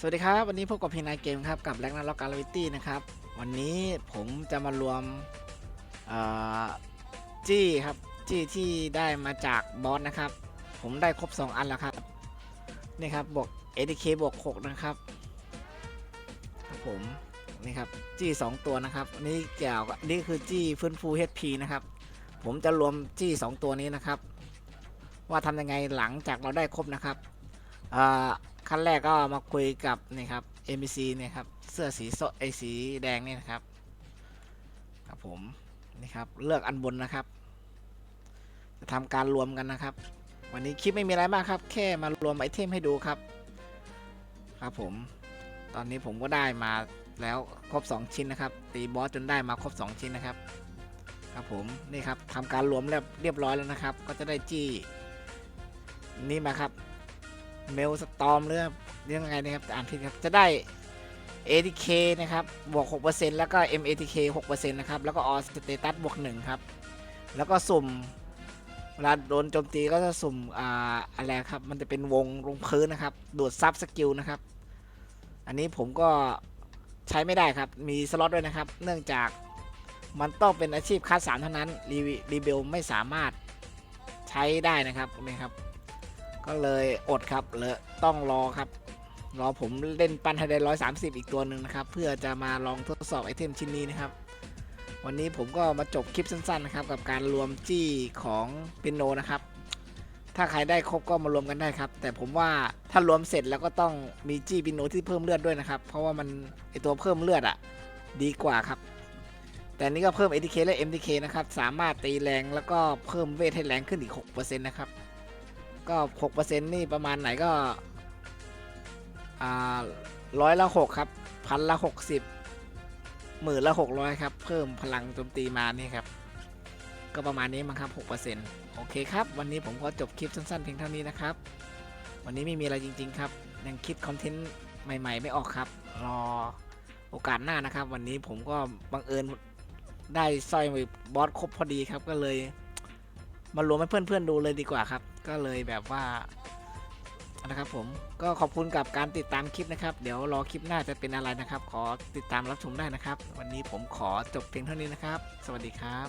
สวัสดีครับ วันนี้พบกับพีนายเกมครับ กับแล็กนาล็อกการ์วิตี้นะครับ วันนี้ผมจะมารวมจี้ครับ จี้ที่ได้มาจากบอสนะครับ ผมได้ครบ 2 อันแล้วครับ นี่ครับบวก ADK บวก 6 นะครับครับผมนี่ครับจี้ 2 ตัวนะครับนี่เกี่ยวกับนี่คือจี้ฟื้นฟู HP นะครับ ผมจะรวมจี้ 2 ตัวนี้นะครับ ว่าทำยังไงหลังจากเราได้ครบนะครับอ่า ขั้นแรกก็มาคุยกับนี่ครับ MBC เนี่ยครับ เสื้อสีสดไอสีแดงนี่นะครับ ครับผม นี่ครับ เลือกอันบนนะครับ จะทำการรวมกันนะครับ วันนี้คลิปไม่มีอะไรมากครับ แค่มารวมไอเทมให้ดูครับ ครับผม ตอนนี้ผมก็ได้มาแล้วครบ 2 ชิ้นนะครับ ตีบอสจนได้มาครบ 2 ชิ้นนะครับ ครับผม นี่ครับทำการรวมเรียบเรียบร้อยแล้วนะครับ ก็จะได้จี้นี่มาครับ เมลสตอมเรื่องเรื่องยังไงนะครับอ่านผิดครับ จะได้ ATK นะครับ บวก 6%แล้วก็ MATK 6%นะครับ แล้วก็ All Status บวก 1 ครับ แล้วก็สุ่มเวลาโดนโจมตีก็จะสุ่มอ่าอะไรครับ มันจะเป็นวงลงพื้นนะครับ ดูดซับสกิลนะครับ อันนี้ผมก็ใช้ไม่ได้ครับ มีสล็อตด้วยนะครับ เนื่องจากมันต้องเป็นอาชีพคัดสามเท่านั้นรีรีเบลไม่สามารถใช้ได้นะครับนี่ครับ ก็เลยอดครับเลยต้องรอครับ รอผมเล่นปันไฮไดร้อยสามสิบอีกตัวหนึ่งนะครับ เพื่อจะมาลองทดสอบไอเทมชิ้นนี้นะครับ วันนี้ผมก็มาจบคลิปสั้นๆนะครับ กับการรวมจี้ของปิโนนะครับ ถ้าใครได้ครบก็มารวมกันได้ครับ แต่ผมว่าถ้ารวมเสร็จแล้วก็ต้องมีจี้ปิโนที่เพิ่มเลือดด้วยนะครับ เพราะว่ามันไอตัวเพิ่มเลือดอะดีกว่าครับแต่นนี้ก็เพิ่ม ATK และ MTK นะครับ สามารถตีแรงแล้วก็เพิ่มเวทให้แรงขึ้นอีก 6%นะครับ ก็หกเปอร์เซ็นต์นี่ประมาณไหนก็ร้อยละหกครับพันละหกสิบหมื่นละหกร้อยครับ เพิ่มพลังโจมตีมานี่ครับ ก็ประมาณนี้มั้งครับหกเปอร์เซ็นต์โอเคครับ วันนี้ผมก็จบคลิปสั้นๆเพียงเท่านี้นะครับ วันนี้ไม่มีอะไรจริง ๆ ครับ ยังคิดคอนเทนต์ใหม่ ๆ ไม่ออกครับ รอโอกาสหน้านะครับ วันนี้ผมก็บังเอิญได้สร้อยบอสครบพอดีครับก็เลย มารวมให้เพื่อนๆดูเลยดีกว่าครับ ก็เลยแบบว่านะครับผมก็ขอบคุณกับการติดตามคลิปนะครับ เดี๋ยวรอคลิปหน้าจะเป็นอะไรนะครับ ขอติดตามรับชมได้นะครับ วันนี้ผมขอจบเพียงเท่านี้นะครับ สวัสดีครับ